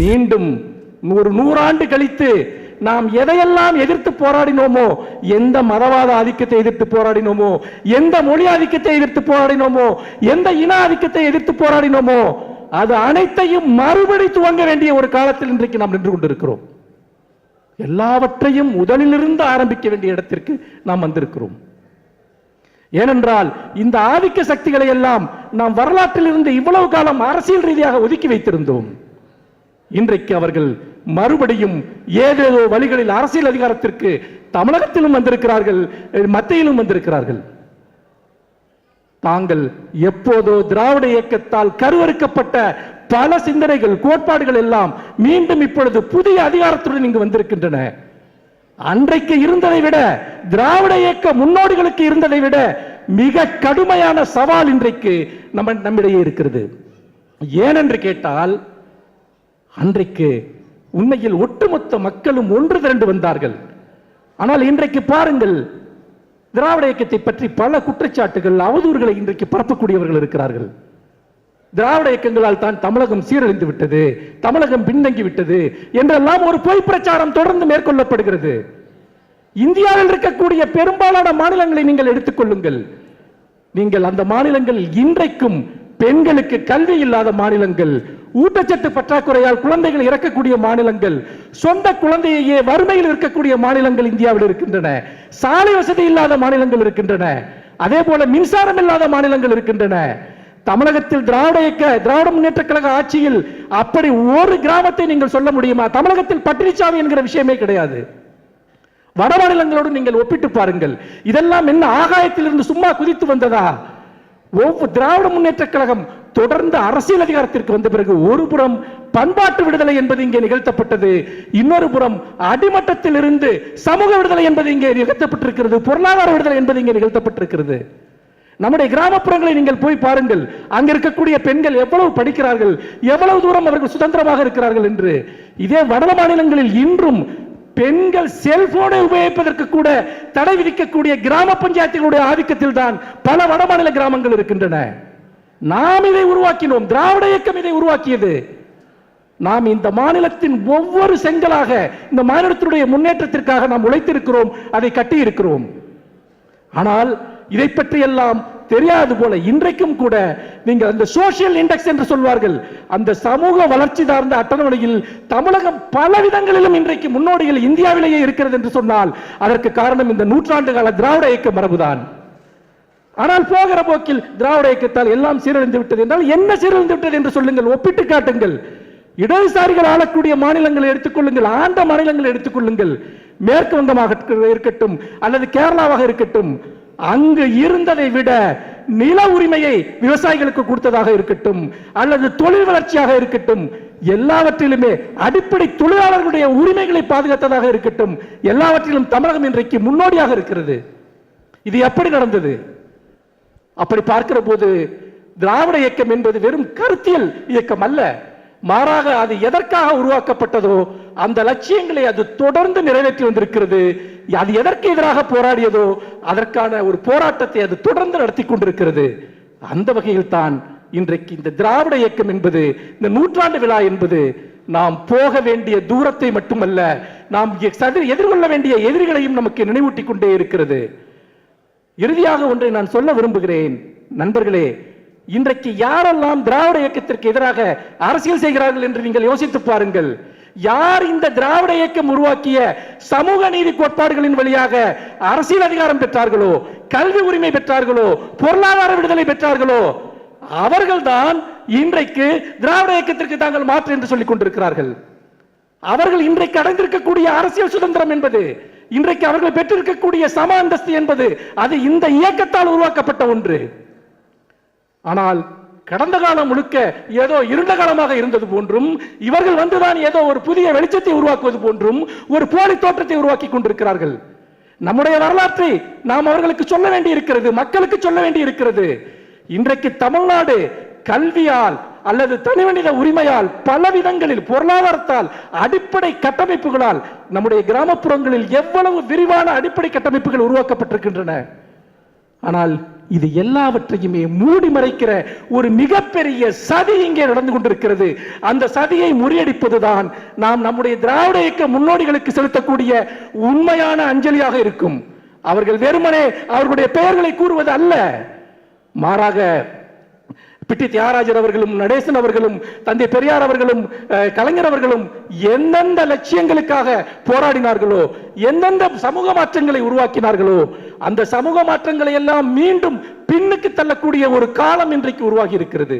மீண்டும் ஒரு நூறாண்டு கழித்து நாம் எதையெல்லாம் எதிர்த்து போராடினோமோ எந்த மதவாத ஆதிக்கத்தை எதிர்த்து போராடினோமோ எந்த மொழி ஆதிக்கத்தை எதிர்த்து போராடினோமோ எந்த இன ஆதிக்கத்தை எதிர்த்து போராடினோமோ அது அனைத்தையும் மறுபடி துவங்க வேண்டிய ஒரு காலத்தில் இன்றைக்கு நாம் நின்று கொண்டிருக்கிறோம். எல்லாவற்றையும் முதலிலிருந்து ஆரம்பிக்க வேண்டிய இடத்திற்கு நாம் வந்திருக்கிறோம். ஏனென்றால் இந்த ஆதிக்க சக்திகளை எல்லாம் நாம் வரலாற்றில் இருந்து இவ்வளவு காலம் அரசியல் ரீதியாக ஒதுக்கி வைத்திருந்தோம். இன்றைக்கு அவர்கள் மறுபடியும் ஏதேதோ வழிகளில் அரசியல் அதிகாரத்திற்கு தமிழகத்திலும் வந்திருக்கிறார்கள் மத்தியிலும் வந்திருக்கிறார்கள். தாங்கள் எப்போதோ திராவிட இயக்கத்தால் கருவறுக்கப்பட்ட பல சிந்தனைகள் கோட்பாடுகள் எல்லாம் மீண்டும் இப்பொழுது புதிய அதிகாரத்துடன் இங்கு வந்திருக்கின்றன. அன்றைக்கு இருந்ததை விட திராவிட இயக்க முன்னோடிகளுக்கு இருந்ததை விட மிக கடுமையான சவால் இன்றைக்கு நம்ம நம்மிடையே இருக்கிறது. ஏனென்று கேட்டால் அன்றைக்கு உண்மையில் ஒட்டுமொத்த மக்களும் ஒன்று திரண்டு வந்தார்கள். ஆனால் இன்றைக்கு பாருங்கள் திராவிட இயக்கத்தை பற்றி பல குற்றச்சாட்டுகள் அவதூறுகளை இன்றைக்கு பரப்பக்கூடியவர்கள் இருக்கிறார்கள். திராவிட இயக்கங்களால் தான் தமிழகம் சீரழிந்து விட்டது தமிழகம் பின்தங்கி விட்டது என்றெல்லாம் ஒரு பொய் பிரச்சாரம் தொடர்ந்து மேற்கொள்ளப்படுகிறது. இந்தியாவில் இருக்கக்கூடிய பெரும்பாலான மாநிலங்களை நீங்கள் எடுத்துக்கொள்ளுங்கள் நீங்கள் அந்த மாநிலங்கள் இன்றைக்கும் பெண்களுக்கு கல்வி இல்லாத மாநிலங்கள் ஊட்டச்சத்து பற்றாக்குறையால் குழந்தைகள் இறக்கக்கூடிய மாநிலங்கள் சொந்த குழந்தையே வறுமையில் இருக்கக்கூடிய மாநிலங்கள் இந்தியாவில் இருக்கின்றன. சாலை வசதி இல்லாத மாநிலங்கள் இருக்கின்றன. அதே போல மின்சாரம் இல்லாத மாநிலங்கள் இருக்கின்றன. தமிழகத்தில் திராவிட இயக்க திராவிட முன்னேற்ற கழக ஆட்சியில் அப்படி ஒரு கிராமத்தை நீங்கள் சொல்ல முடியுமா? தமிழகத்தில் பட்டினிச்சாமி என்கிற விஷயமே கிடையாது. வட மாநிலங்களோடு நீங்கள் ஒப்பிட்டு பாருங்கள். இதெல்லாம் என்ன ஆகாயத்திலிருந்து சும்மா குதித்து வந்ததா? ஒவ்வொரு திராவிட முன்னேற்ற கழகம் தொடர்ந்து அரசியல் அதிகாரத்திற்கு வந்த பிறகு ஒரு புறம் பண்பாட்டு விடுதலை என்பது இங்கே நிகழ்த்தப்பட்டது இன்னொரு புறம் அடிமட்டத்தில் இருந்து சமூக விடுதலை என்பது இங்கே நிகழ்த்தப்பட்டிருக்கிறது பொருளாதார விடுதலை என்பது இங்கே நிகழ்த்தப்பட்டிருக்கிறது. நம்முடைய கிராமப்புறங்களை நீங்கள் போய் பாருங்கள் அங்க இருக்கக்கூடிய பெண்கள் எவ்வளவு படிக்கிறார்கள் எவ்வளவு தூரம் அவர்கள் சுதந்திரமாக இருக்கிறார்கள் என்று. இதே வட மாநிலங்களில் இன்றும் பெண்கள் செல்போனை உபயோகிப்பதற்கு கூட தடை விதிக்கக்கூடிய கிராம பஞ்சாயத்துகளுடைய ஆதிக்கத்தில் தான் பல வடமாநில கிராமங்கள் இருக்கின்றன. நாம் இதை உருவாக்கினோம். திராவிட இயக்கம் இதை உருவாக்கியது. நாம் இந்த மாநிலத்தின் ஒவ்வொரு செங்கலாக இந்த மாநிலத்தினுடைய முன்னேற்றத்திற்காக நாம் உழைத்திருக்கிறோம் அதை கட்டியிருக்கிறோம். ஆனால் இதை பற்றியெல்லாம் தெரியாது போல இன்றைக்கும் கூட நீங்கள் அந்த சோசியல் இண்டெக்ஸ் என்று சொல்வார்கள். அந்த சமூக வளர்ச்சி சார்ந்த அட்டவணையில் தமிழகம் பல விதங்களிலும் இன்றைக்கு முன்னோடிகள் இந்தியாவிலேயே இருக்கிறது என்று சொன்னால் அதற்கு காரணம் இந்த நூற்றாண்டு கால திராவிட இயக்க மரபுதான். ஆனால் போகிற போக்கில் திராவிட இயக்கத்தால் எல்லாம் சீரழிந்து விட்டது என்றால் என்ன சீரழிந்து விட்டது என்று சொல்லுங்கள் ஒப்பிட்டு காட்டுங்கள். இடதுசாரிகள் ஆளக்கூடிய மாநிலங்களை எடுத்துக்கொள்ளுங்கள் ஆண்ட மாநிலங்களை எடுத்துக்கொள்ளுங்கள் மேற்கு வங்கமாக இருக்கட்டும் அல்லது கேரளாவாக இருக்கட்டும். அங்கு இருந்ததை விட நில உரிமையை விவசாயிகளுக்கு கொடுத்ததாக இருக்கட்டும் அல்லது தொழில் வளர்ச்சியாக இருக்கட்டும் எல்லாவற்றிலுமே அடிப்படை தொழிலாளர்களுடைய உரிமைகளை பாதுகாத்ததாக இருக்கட்டும் எல்லாவற்றிலும் தமிழகம் இன்றைக்கு முன்னோடியாக இருக்கிறது. இது எப்படி நடந்தது? அப்படி பார்க்கிற போது திராவிட இயக்கம் என்பது வெறும் கருத்தியல் இயக்கம் அல்ல. மாறாக அது எதற்காக உருவாக்கப்பட்டதோ அந்த லட்சியங்களை அது தொடர்ந்து நிறைவேற்றி வந்திருக்கிறது. அது எதற்கு எதிராக போராடியதோ அதற்கான ஒரு போராட்டத்தை அது தொடர்ந்து நடத்தி கொண்டிருக்கிறது. அந்த வகையில் தான் இன்றைக்கு இந்த திராவிட இயக்கம் என்பது இந்த நூற்றாண்டு விழா என்பது நாம் போக வேண்டிய தூரத்தை மட்டுமல்ல நாம் எதிர்கொள்ள வேண்டிய எதிரிகளையும் நமக்கு நினைவூட்டி கொண்டே இருக்கிறது. இறுதியாக ஒன்றை நான் சொல்ல விரும்புகிறேன். நண்பர்களே இன்றைக்கு யாரெல்லாம் திராவிட இயக்கத்திற்கு எதிராக அரசியல் செய்கிறார்கள் என்று நீங்கள் யோசித்து பாருங்கள். யார் இந்த திராவிட இயக்கம் உருவாக்கிய சமூக நீதி கோட்பாடுகளின் வழியாக அரசியல் அதிகாரம் பெற்றார்களோ கல்வி உரிமை பெற்றார்களோ பொருளாதார விடுதலை பெற்றார்களோ அவர்கள்தான் இன்றைக்கு திராவிட இயக்கத்திற்கு தாங்கள் மாற்று என்று சொல்லிக் கொண்டிருக்கிறார்கள். அவர்கள் இன்றைக்கு அடைந்திருக்கக்கூடிய அரசியல் சுதந்திரம் என்பது இன்றைக்கு அவர்கள் பெற்றிருக்கக்கூடிய சம அந்தஸ்து என்பது அது இந்த இயக்கத்தால் உருவாக்கப்பட்ட ஒன்று. ஆனால் கடந்த காலம் முழுக்க ஏதோ இருண்ட காலமாக இருந்தது போன்றும் இவர்கள் வந்துதான் ஏதோ ஒரு புதிய வெளிச்சத்தை உருவாக்குவது போன்றும் ஒரு போலி தோற்றத்தை உருவாக்கி கொண்டிருக்கிறார்கள். நம்முடைய வரலாற்றை நாம் அவர்களுக்கு சொல்ல வேண்டி இருக்கிறது மக்களுக்கு சொல்ல வேண்டி இருக்கிறது இன்றைக்கு தமிழ்நாடு கல்வியால் அல்லது தனிமனித உரிமையால் பல விதங்களில் பொருளாதாரத்தால் அடிப்படை கட்டமைப்புகளால் நம்முடைய கிராமப்புறங்களில் எவ்வளவு விரிவான அடிப்படை கட்டமைப்புகள் உருவாக்கப்பட்டிருக்கின்றன. ஆனால் இது எல்லாவற்றையுமே மூடி மறைக்கிற ஒரு மிகப்பெரிய சதி இங்கே நடந்து கொண்டிருக்கிறது. அந்த சதியை முறியடிப்பதுதான் நாம் நம்முடைய திராவிட இயக்க முன்னோடிகளுக்கு செலுத்தக்கூடிய உண்மையான அஞ்சலியாக இருக்கும். அவர்கள் வெறுமனே அவர்களுடைய பெயர்களை கூறுவது அல்ல. மாறாக பிட்டி தியாகராஜர் அவர்களும் நடேசன் அவர்களும் தந்தை பெரியார் அவர்களும் அஹ், கலைஞர் அவர்களும் எந்தெந்த லட்சியங்களுக்காக போராடினார்களோ எந்தெந்த சமூக மாற்றங்களை உருவாக்கினார்களோ அந்த சமூக மாற்றங்களை எல்லாம் மீண்டும் பின்னுக்கு தள்ளக்கூடிய ஒரு காலம் இன்றைக்கு உருவாகி இருக்கிறது.